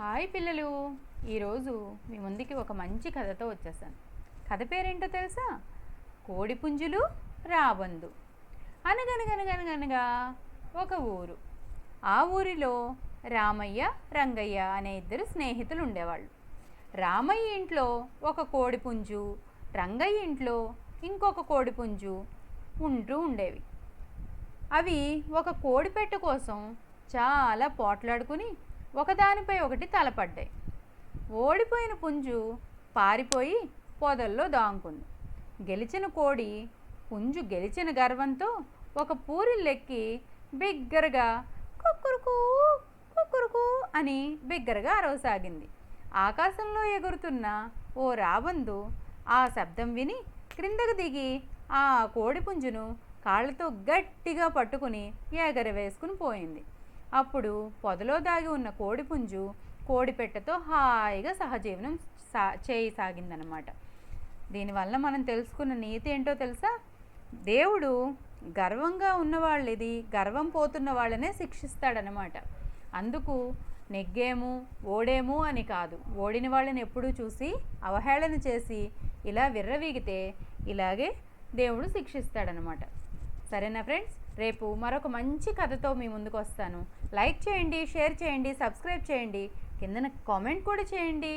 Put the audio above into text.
Hi పిల్లలు. ఈరోజు మీ ముందుకి ఒక మంచి కథతో వచ్చేసాను. కథ పేరేంటో తెలుసా? కోడిపుంజులు రాబందు. అనగనగనగనగనగా ఒక ఊరు. ఆ ఊరిలో రామయ్య రంగయ్య అనే ఇద్దరు స్నేహితులు ఉండేవాళ్ళు. రామయ్య ఇంట్లో ఒక కోడిపుంజు రంగయ్య ఇంట్లో ఇంకొక కోడిపుంజు ఉంటూ ఉండేవి. అవి ఒక కోడిపెట్టు కోసం చాలా పోట్లాడుకుని ఒకదానిపై ఒకటి తలపడ్డాయి. ఓడిపోయిన పుంజు పారిపోయి పొదల్లో దాంకుంది. గెలిచిన కోడి పుంజు గెలిచిన గర్వంతో ఒక పూరిల్లెక్కి బిగ్గరగా కుక్కురుకు కుక్కురుకు అని బిగ్గరగా అరవసాగింది. ఆకాశంలో ఎగురుతున్న ఓ రాబందు ఆ శబ్దం విని క్రిందకు దిగి ఆ కోడిపుంజును కాళ్ళతో గట్టిగా పట్టుకుని ఎగరవేసుకుని పోయింది. అప్పుడు పొదలో దాగి ఉన్న కోడిపుంజు కోడిపెట్టతో హాయిగా సహజీవనం సా చేయసాగిందనమాట దీనివల్ల మనం తెలుసుకున్న నీతి ఏంటో తెలుసా? దేవుడు గర్వంగా ఉన్నవాళ్ళది గర్వం పోతున్న వాళ్ళనే శిక్షిస్తాడనమాట అందుకు నెగ్గేము ఓడేము అని కాదు. ఓడిన వాళ్ళని ఎప్పుడూ చూసి అవహేళన చేసి ఇలా విర్రవీగితే ఇలాగే దేవుడు శిక్షిస్తాడనమాట సరేనా ఫ్రెండ్స్? రేపు మరొక మంచి కథతో మీ ముందుకు వస్తాను. లైక్ చేయండి షేర్ చేయండి సబ్స్క్రైబ్ చేయండి. కిందన కామెంట్ కూడా చేయండి.